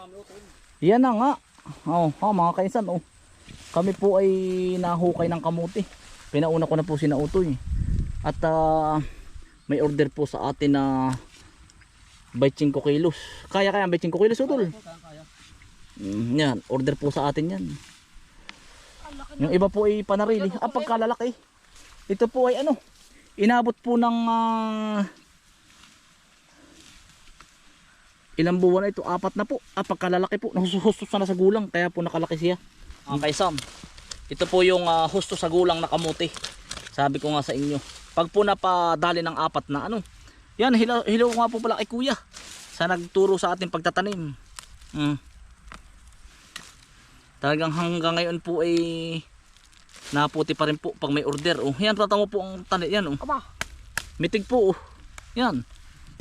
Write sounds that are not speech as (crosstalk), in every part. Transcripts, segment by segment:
dami utol. Yan na nga. Oh, oh mga kaisan oh. Kami po ay nahukay ng kamuti. Pinauna ko na po si Nautoy. At ah, may order po sa atin na 25 kilos. Kaya kaya ang 25 kilos utol. Kaya kaya. Mm, yan, order po sa atin yan. Yung iba po ay panarili. Ah, pagkalalaki. Ito po ay ano, inabot po ng ah, ilang buwan na ito? Apat na po. Ah, pagkalalaki po. Nahusustos na sa gulang. Kaya po nakalaki siya. Mga kaisam, ito po yung ah, husto sa gulang na kamuti. Sabi ko nga sa inyo. Pag po napadali ng apat na ano. Yan, hilo, hilo ko nga po pala kay kuya. Sa nagturo sa ating pagtatanim. Mm. Talagang hanggang ngayon po ay naputi pa rin po pag may order. Oh, yan tatamo po ang tani yan oh. Mitig po oh. Yan.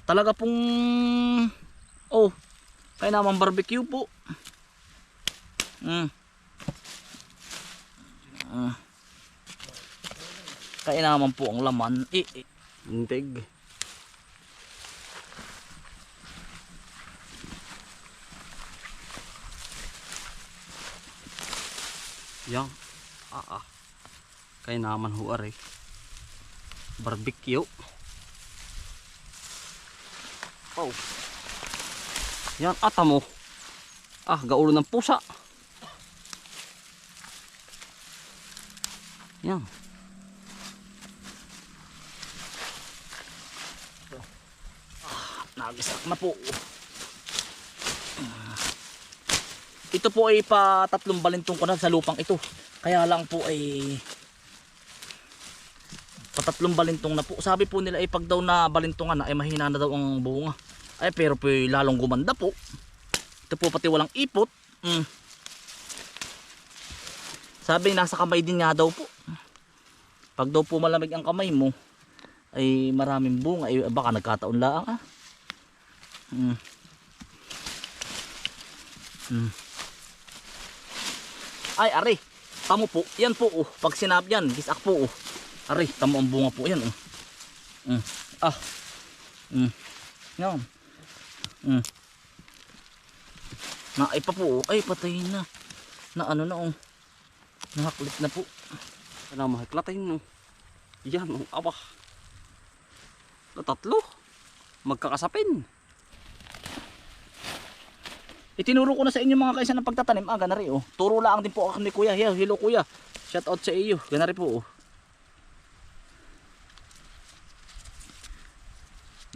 Talaga pong oh, kaya naman barbecue po. Mm. Ah. Kaya naman po ang laman. Eh, eh. Mitig. Yan. Ah ah. Kaya naman ho are. Barbecue. Oh. Yan ata mo. Ah, gaulo ng pusa. Yan. Nagisak na po. Ah. Ito po ay pa tatlong balintong ko na sa lupang ito. Kaya lang po ay patatlong balintong na po. Sabi po nila ay pag daw na balintongan ay mahina na daw ang bunga. Ay pero po lalong gumanda po. Ito po pati walang ipot. Mm. Sabi nasa kamay din nga daw po. Pag daw po malamig ang kamay mo ay maraming bunga. Ay baka nagkataon lang ah. Mm. Mm. Ay, ari. Tamo po. Yan po, oh. Pag sinap yan, gisak po, oh. Ari, tamo ang bunga po yan, oh. Mm. Ah. Mm. Yan. Mm. Na, ay pa po, oh. Ay, patay na. Na ano na, oh. Nakaklit na po. Wala mahiklatin no. Yan, ang aba. Na tatlo. Magkakasapin. Itinuro ko na sa inyo mga kaisa ng pagtatanim. Ah, ganari oh. Turo lang din po ako ni Kuya. Hello, hello Kuya. Shout out sa iyo. Ganari po oh.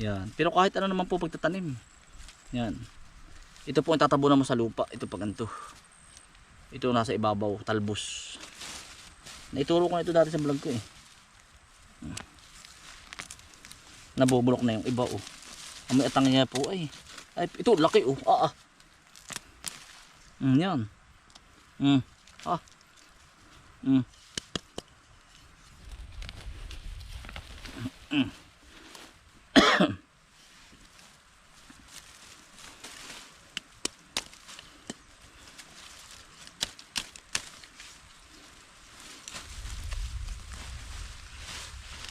Yan. Pero kahit ano naman po pagtatanim. Yan. Ito po ang tatabunan mo sa lupa. Ito pag ganito. Ito nasa ibabaw. Talbos. Naituro ko na ito dati sa vlog ko eh. Nabubulok na yung iba oh. Amoy atang niya po ay. Ay, ito laki oh. Ah, ah. Mm, yan. Mm. Ah. Mm. Mm.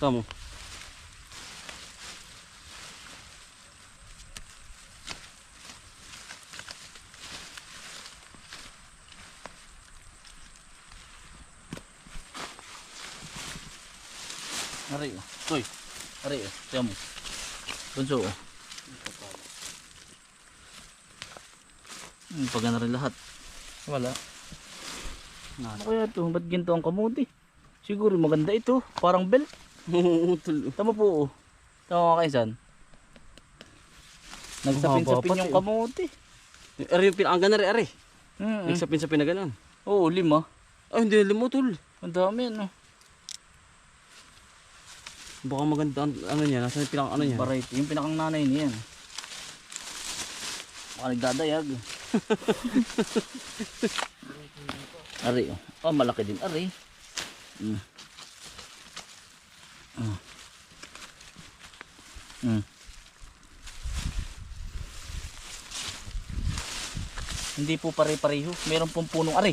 Tamo. Ari oh. Toy. Ari oh. Tiyan mo. Bunso oh. Hmm, pag na rin lahat. Wala. Ano kaya to? Ba't ginto ang kamuti? Siguro maganda ito. Parang belt. Tulo. (laughs) Tama po oh. Tama ka kaisan. Nagsapin-sapin yung pati. kamuti. Ari yung pinang ganari ari. Mm Nagsapin-sapin na ganun. Oo, lima. Ay, hindi na lumutol. Ang dami ano. Baka maganda ang ano niya. Nasa yung pinang ano niya. Variety. Yung pinakang nanay niyan. Baka nagdadayag. (laughs) Ari oh. Oh, malaki din. Ari. Mm. Mm. Mm. Hindi po pare-pareho. Meron pong punong ari.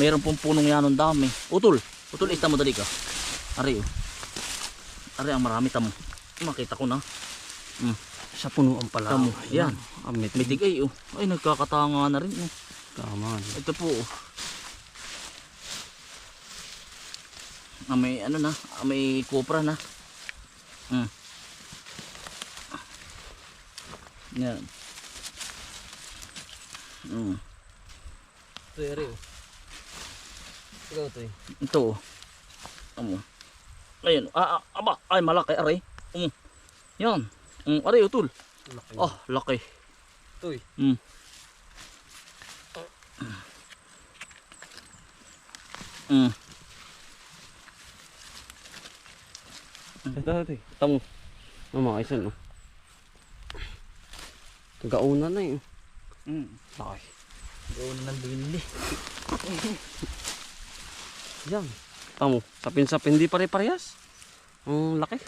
Meron pong punong yan ang dami. Utol. Utol, ista mo dali ka. Ari oh. Ari ang marami tamo. Makita ko na. Mm. Sa punuan pala. Tamo, yan. Amit. Mitig ay oh. Ay nagkakatanga na rin oh. Tama. Ito po oh. Ah, may ano na, ah, may kopra na. Hmm. Yan. Hmm. Ito yari oh. Ikaw ito eh. Ito. oh. Amo. Ayun. Ah, ah, aba. Ay, malaki. Aray. Um. Yan. Um, aray, utol. Laki. Oh, laki. Ito eh. Hmm. Hmm. Ito, ito eh. Tamo. Oh, mga kaisan oh. Kagauna na eh. Hmm. Laki. Doon nang binili. (laughs) Yan. Tamo. Sapin-sapin. Hindi pare-parehas. Ang laki.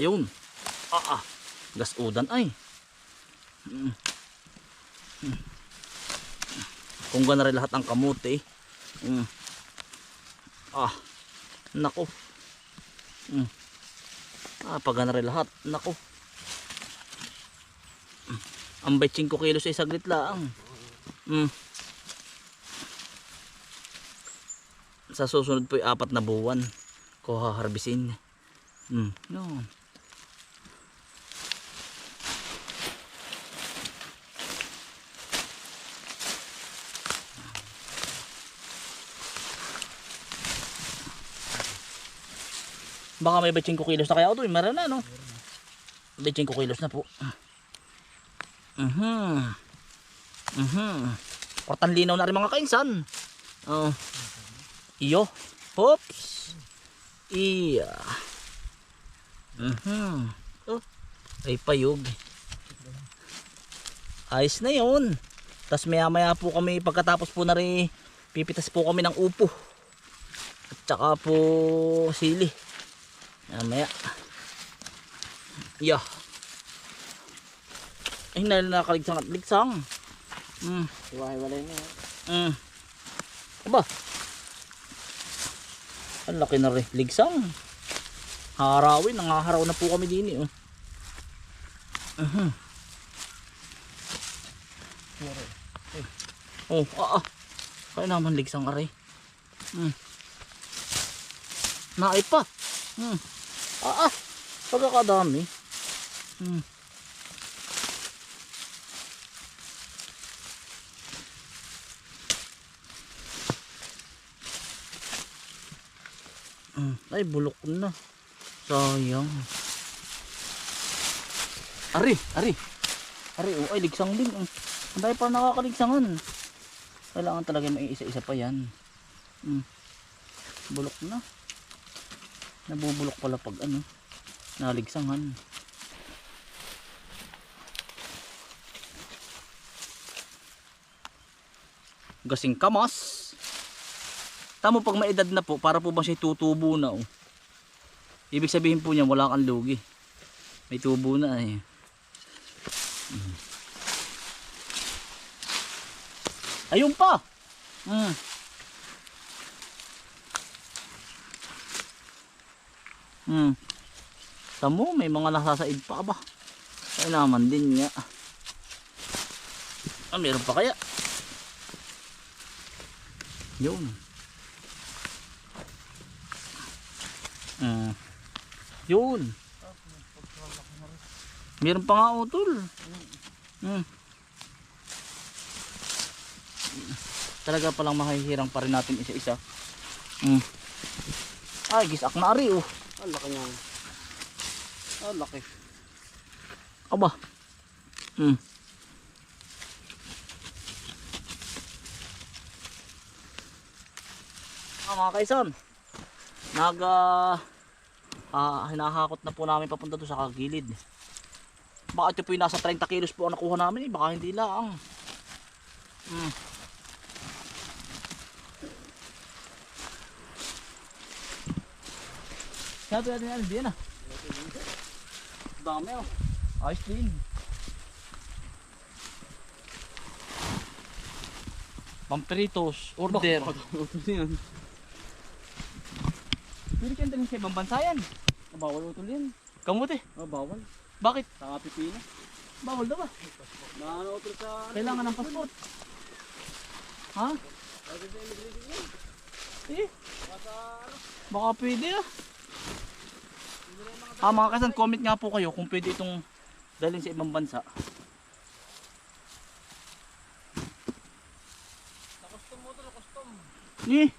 Ayun. Ah, ah. Gasudan ay. Mm. Mm. Kung gana rin lahat ang kamote. Mm. Ah. Nako. Mm. Ah, pag gana rin lahat. Nako. Mm. Ang 25 kilos ay saglit lang. Mm. Sa susunod po ay apat na buwan ko haharbisin. Mm. Yun. Baka may 25 kilos na kaya ito. Meron na, no? 25 kilos na po. Mhm. Mhm. Kortan linaw na rin mga kainsan. Oh. Iyo. Hops. Iya. Mhm. Oh. Ay payog. Ayos na yun. Tapos maya maya po kami pagkatapos po na rin pipitas po kami ng upo. At saka po sili. Maya maya. Yeah. Ay na nakaligsang at ligsang. Mm. Iwahiwalay na eh. Mm. Aba. Ang laki na rin. Ligsang. Harawin. Nangaharaw na po kami din eh. Oh. Mhm. Oh, ah, ah. Kaya naman ligsang aray. Mm. Naay pa. Mm. Ah, ah. Pagkakadami. Mm. Mm, ay, bulok na. Sayang. Ari, ari. Ari, oh, ay, ligsang din. Oh. Ang dahil pa nakakaligsangan. Kailangan talaga may isa-isa pa yan. Mm. Bulok na. Nabubulok pala pag ano. Naligsangan. Gasing kamas. Tamo pag may edad na po, para po ba siya tutubo na oh. Ibig sabihin po niya wala kang lugi. May tubo na eh. Mm. Ayun pa. Mm. Mm. Tamo, may mga nasasaid pa ba? Ay naman din nga. Ah, meron pa kaya? Yun. Mm. Yun. Meron pa nga utol. Mm. Talaga palang mahihirang pa rin natin isa-isa. Mm. Ay, gisak na ari oh. Ang laki niya. Ang laki. Aba. Mm. Ah, mga kaisan. Nag ah, ah, hinahakot na po namin papunta doon sa kagilid. Baka ito po yung nasa 30 kilos po ang nakuha namin. Baka hindi lang. Mm. Sabi natin yan, hindi na. Dami oh. Ayos din. Pamperitos, order. Pwede ka dalhin sa ibang bansa yan. Bawal utol yan. Kamuti. Oh, bawal. Bakit? Saka pipino. Bawal daw ba? Nakanautol sa... Kailangan ng passport. Ha? Eh. Baka pwede ah. Ah mga kasan, comment nga po kayo kung pwede itong dalhin sa ibang bansa. Custom mo ito, custom. Eh.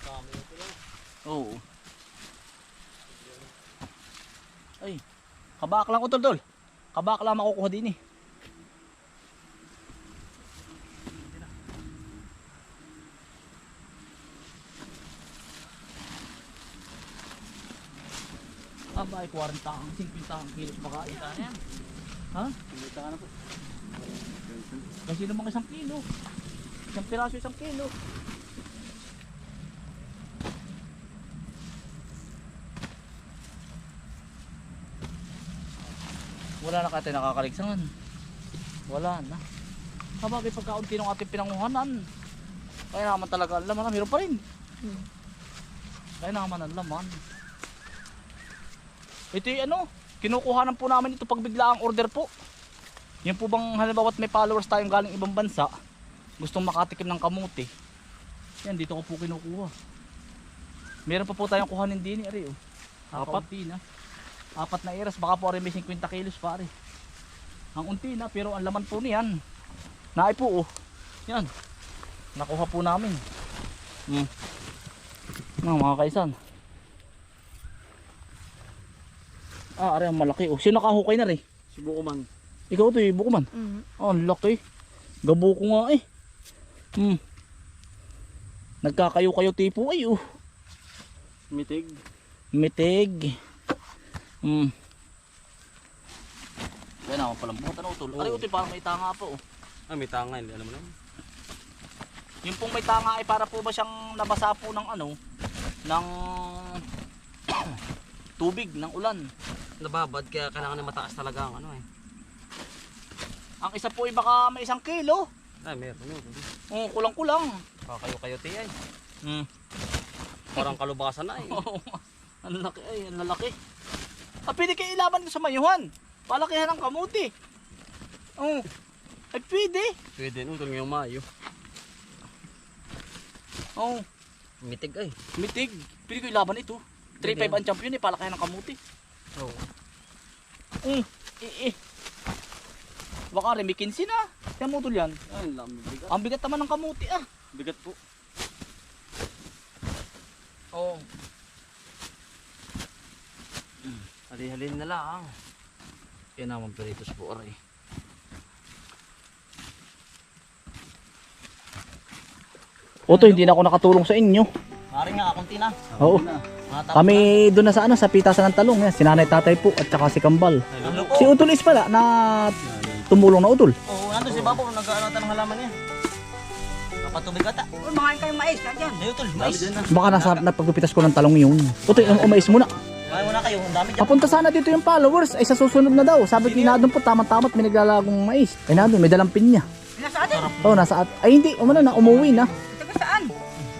Dami ito lang. Oo. Ay. Kabak lang utol tol. Kabak lang makukuha din eh. Aba ay 40 ang 50 ang kilos baka yan. Ha? Kumita ka na po. Kasi naman isang kilo. Isang piraso isang kilo. Wala na kate nakakaligsangan. Wala na. Kabagay pagkaunti ng ating pinanguhanan. Kaya naman talaga ang laman na meron pa rin. Kaya naman ang laman. Ito yung ano, kinukuhanan po namin ito pag bigla ang order po. Yan po bang halimbawa may followers tayong galing ibang bansa, gustong makatikim ng kamuti. Yan, dito ko po kinukuha. Meron pa po tayong kuhanin din, ari oh. Apat na. Apat na iras, baka po rin may 50 kilos pare. Ang unti na, pero ang laman po niyan. Naay po oh. Yan. Nakuha po namin. Hmm. Mga mga kaisan. Ah, ari ang malaki oh. Sino nakahukay na rin? Subuko man. Ikaw to eh, bukuman. Mm. Oh, ang laki. Gabo ko nga eh. Hmm. Nagkakayo-kayo tipo ay oh. Mitig. Mitig. Hmm. Kaya naman palang buhat ano utol. Aray utol parang may tanga po oh. Ah, may tangay. Alam mo na. Yung pong may tanga ay para po ba siyang nabasa po ng ano? Ng (clears throat) tubig, ng ulan. Nababad kaya kailangan na mataas talaga ang ano eh. Ang isa po ay baka may isang kilo. Ay, meron yun. Oh, kulang-kulang. Kakayo-kayo tiyan. Hmm. Parang kalubasan na eh. (laughs) Oo. ang laki ay, ang lalaki. Pwede kayo ilaban ko sa mayuhan. Palakihan ng kamuti. Oo. Ay, pwede. Pwede no, utol ngayong Mayo. Oo. Mitig ay. Mitig. Pwede ko ilaban ito. 3-5 ang champion eh, palakihan ng kamuti. Oo. Mm. Eh, eh. Baka rin, may 15 na. Kaya mo yan. Ay, bigat. Ang bigat naman ng kamuti ah. Bigat po. Oo. Hali-halin na lang. Kaya naman peritos po aray. Oto, hindi na ako nakatulong sa inyo. Mari nga, kunti na. Oo. Kami doon na sa ano, sa pitasan ng talong. Yan, si nanay tatay po at saka si Kambal. Po? Si Utol is pala na tumulong na Utol. Oo, nandun si Babo, nag-ano ng halaman niya. Kapatubig ata. Uy, mga kayong mais ka dyan. Ayun, tol, mais. Baka nasa napagpitas ko ng talong yun. Utol, um, umais muna. Kayo, ang dami dyan. Papunta sana dito yung followers. Ay sa susunod na daw. Sabi ni Nadon po, tamang-tamat may naglalagong mais. Ay Nadon, may dalang pinya. Nasa atin? Oh, nasa at... Ay hindi, umano na, umuwi na. Taga saan?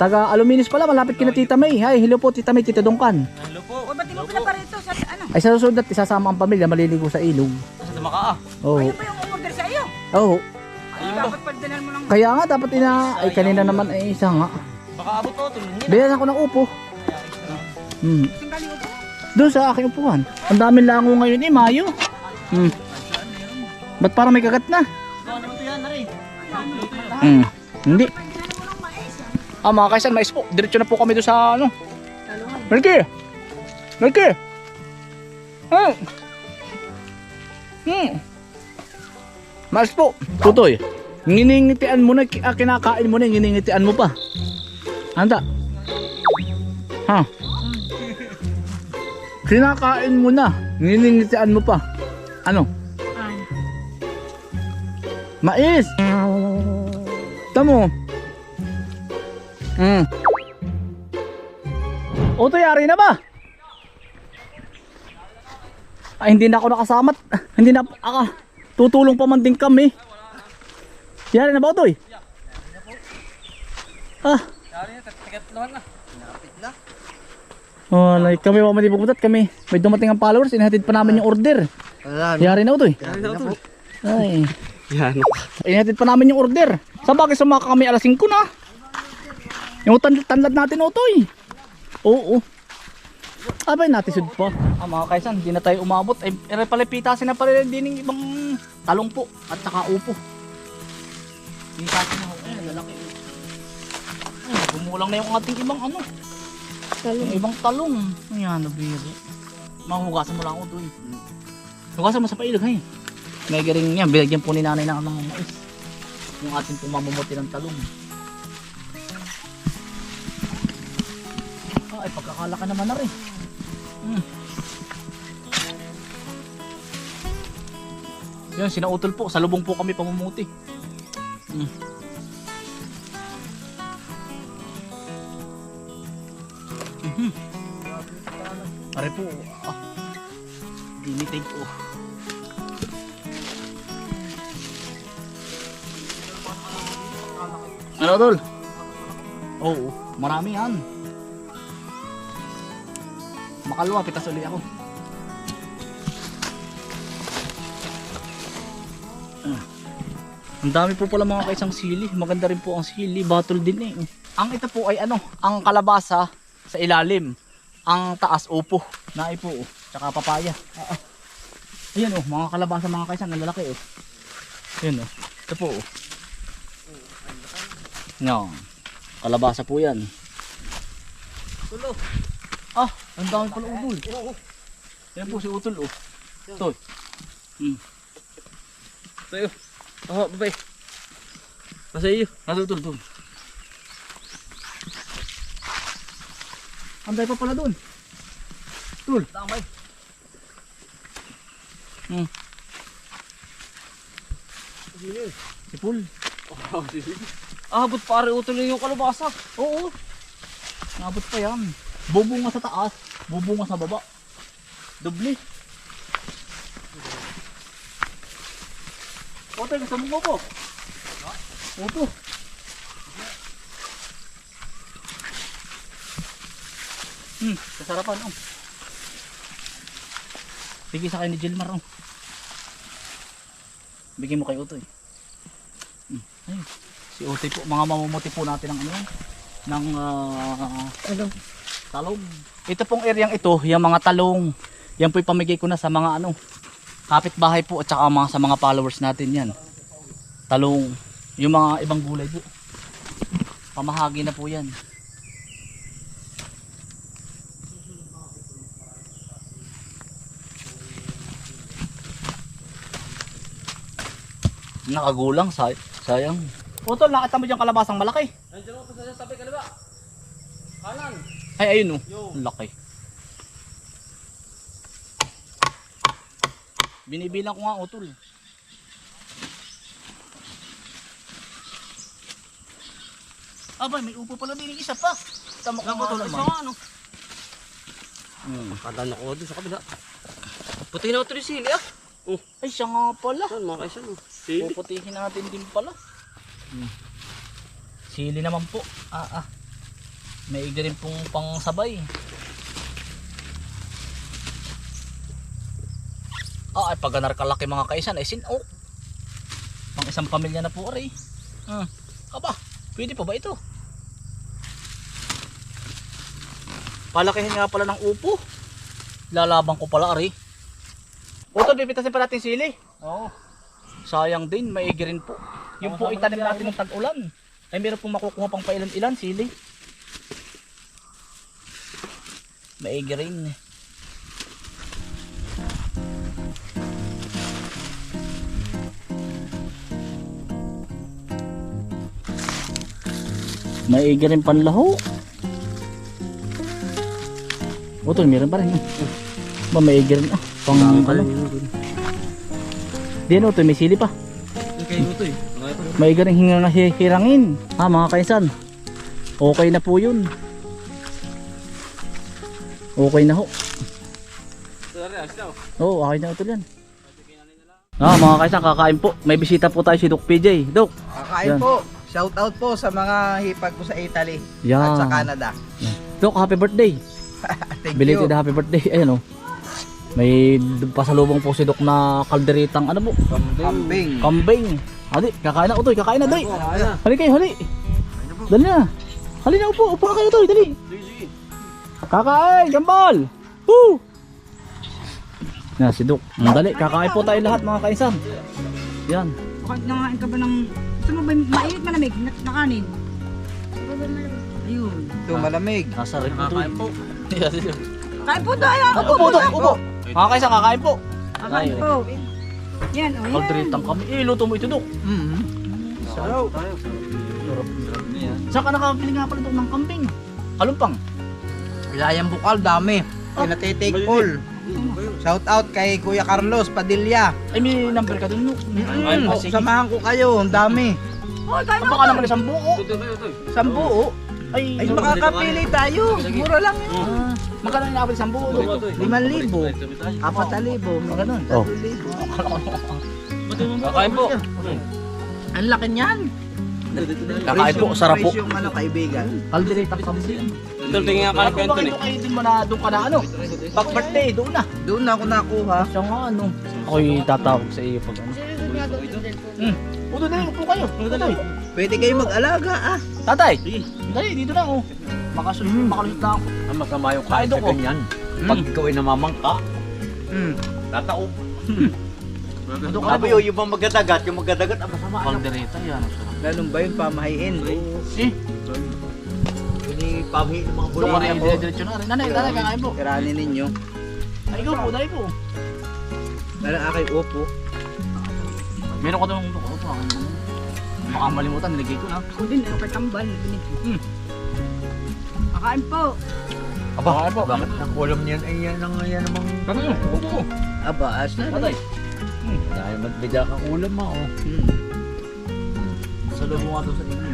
Taga Aluminis pala, malapit kina Tita May. Hay, hello po Tita May, Tita Dungkan. Hello po. Uy, ba't di mo pinapa rito sa ano? Ay sa susunod at isasama ang pamilya, maliligo sa ilog. Sa Dumaka ah. Oo. Ayun ba yung umorder sa iyo? Oo. Ay, dapat pagdanan mo ng... Kaya nga, dapat ina... Ay, kanina naman ay isa nga. Baka abot to, na. Bilan ako ng upo. Hmm. Saan galing upo? Doon sa aking upuan. Ang daming lango ngayon eh, Mayo. Hmm. Ba't parang may kagat na? Hmm. Hindi. Ah, mga kaisan, mais po. Diretso na po kami doon sa ano. Melky! Melky! Hmm. Hmm. Mais po. Tutoy. Nginingitian mo na, ah, kinakain mo na, nginingitian mo pa. Anda. Ha? Kinakain mo na, nginingitian mo pa. Ano? Mais! Tamo. Hmm. Oto, yari na ba? Ay, hindi na ako nakasamat. Hindi na, aka, tutulong pa man din kami. Yan na ba ito eh? Ah. Walay, kami pa mali pupuntat kami. May dumating ang followers, inahatid pa namin yung order. Yari na ito eh. Ay. Yan. Inahatid pa namin yung order. Sa bagay sumaka kami alas 5 na. Yung tan tanlad natin otoy. Oo. Abay natin sud pa. Ah, mga kaisan, hindi na tayo umabot. Ay, ere pala pitasin na pala din ng ibang talong po at saka upo. Pitasin na ho. Ay, lalaki. Ay, gumulang na yung ating ibang ano. Yung ibang talong. Ayan, nabiro. Mahugasan mo lang ako doon. Hugasan mo sa pailog, hay. May garing yan, binagyan po ni nanay ng mga mais. Yung ating pumamumuti ng talong. Ah, ay pagkakalaka naman na rin. Hmm. Yan, sinautol po. Sa lubong po kami pamumuti. Hmm. Pare po. Ah. Limited po. Ano tol? Oo, marami yan. Makalwa, pitas uli ako. Ah. Ang dami po pala mga kaisang sili. Maganda rin po ang sili. Battle din eh. Ang ito po ay ano, ang kalabasa sa ilalim. Ang taas upo. Nai po. oh. Tsaka papaya. Ah, ah. Ayan oh, mga kalabasa mga kaisang. Ang lalaki oh. Ayan oh. Ito po oh. No. Kalabasa po yan. Tulo. Ah, ang dami pala utol. Oo. Yan po si utol oh. Ito. Hmm. Sa'yo. Oh, babay. Nasa iyo. Nasa utol doon. Ang dami pa pala doon. Tul. Tamay. Hmm. Si Pul. (laughs) Abot pare utol yung kalabasa. Oo. Nabot pa yan. Bubunga sa taas, bubunga sa baba. Doble. Ote, gusto mo po? Opo. Hmm, kasarapan oh. Bigay sa kayo ni Gilmar oh. Bigyan mo kay Otoy. Hmm, ayun. Si Otoy po, mga mamumuti po natin ng ano ng ah, ano, talong. Ito pong areang ito, yung mga talong, yan po ipamigay ko na sa mga ano, kapitbahay po at saka mga, sa mga followers natin yan. Talong, yung mga ibang gulay po. Pamahagi na po yan. Nakagulang, say sayang. Putol, nakita mo dyan kalabasang malaki. Nandiyan ako sa sabi kaliwa. Kanan. Ay, ayun oh. Ang laki. Binibilang ko nga utol. Aba, may upo pala din yung isa pa. Tama ko utol. naman. Isa nga ano. Hmm. Kadan ako doon sa kabila. Puti na utol yung sili ah. Oh, Ay, siya nga pala. saan mga kaisan oh. Sili. Puputihin natin din pala. Hmm. Sili naman po. Ah, ah. May iga rin pong pangsabay. Ah, ay pag kalaki mga kaisan, ay sin oh. Pang isang pamilya na po aray. Hmm. Aba, pwede pa ba ito? Palakihin nga pala ng upo. Lalabang ko pala aray. Utol, pipitasin pa natin sili. Oo. Sayang din, maigi rin po. Yung po itanim natin ng tag-ulan. Ay meron pong makukuha pang pailan-ilan sili. Maigi rin. Maigi rin panlaho. Utol, meron pa rin. Ba, maigi rin. Ah, pang ano. Di ano, may sili pa. Kay Luto eh. Ito. May garing hinga na hi- hirangin. Ha mga kaisan. Okay na po yun. Okay na ho. Oo, akin na ito yan. Ah, mga kaisang, kakain po. May bisita po tayo si Doc PJ. Doc, Yan. Kakain po. Shout out po sa mga hipag ko sa Italy Yan. at sa Canada. Doc, happy birthday. (laughs) Thank Belated you. happy birthday. Ayan oh. May pasalubong po si Doc na kalderitang ano po? Kambing. Kambing. Hali, kakain na utoy, kakain na doy. Hali kayo, hali. Dali na. Hali na, upo, upo na kayo utoy, dali. Kakain, gambal. Woo! Na si Doc. Dali, kakain po tayo lahat mga kaisan. Yan. Bakit nangain ka ba ng... Gusto mo ba mainit malamig na, na kanin? Ayun. Ito malamig. Nasa rin po po. Kain po tayo. Upo, upo, upo. Mga kaisan, kakain po. Kakain po. Yan, o yan. Kalderitang kami. Eh, luto mo ito, Doc. Mm. Sarap. Saan ka nakabili nga pala Doc ng kambing? Kalumpang. Ilayang bukal, dami. Pinatitake all. Shout out kay Kuya Carlos Padilla. Ay, may number ka dun, Doc. Mm, samahan ko kayo, ang dami. Oh, tayo Baka naman isang buo. Sampu. oh. Ay, Ay, makakapili tayo. Mura lang yun. Ah, magkano yung nakabili isang buo? Doc? Liman libo. Apat na libo. Mga ganun. Oh. Libo. Kakain po. Ang laki niyan. Kakain po, sarap po. Yung ano, kaibigan. Kalderitang kambing. Ito, tingin nga kanin ko ko bakit Anthony. kayo din mo na doon ka na ano? Pag birthday, doon na. Doon na ako nakuha. Siya nga ano. Ako'y tatawag sa iyo pag ano. Hmm. Uto na upo kayo. Uto na Pwede kayo mag-alaga ah. Tatay. Dali, dito na oh. Makasunod, makalusot na ako. Ang masama yung Kain sa ko. ganyan. Pag ikaw ay namamangka, Mm. tataob. Uto ka Sabi na yun, yung mga magadagat, yung magadagat, ang masama. Ano? Kalderita, yan. ang sarap. Ganun ba yung pamahiin? Eh, Pinipamhi ng mga doon ka na bulan. yung dire-diretso na rin. Nanay, nanay, kakain po. Kiranin ninyo. Ay, ikaw po, dali po. Dala aking upo. Meron ka doon ng upo. Upo, akin. Baka malimutan, nilagay ko na. Ako din, kay tambal. Hmm. Kakain po. Aba, bakit nakulam niyan? Ay, yan ang yan namang... Kami yun, upo. Aba, as na. Tatay, Dahil magbida kang ulam mo. Oh. Hmm. sa loob mo nga doon sa inyo.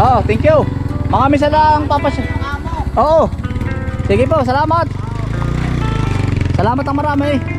Oh, thank you. Mga misa lang papas. Oo. Sige po, salamat. Salamat ang marami.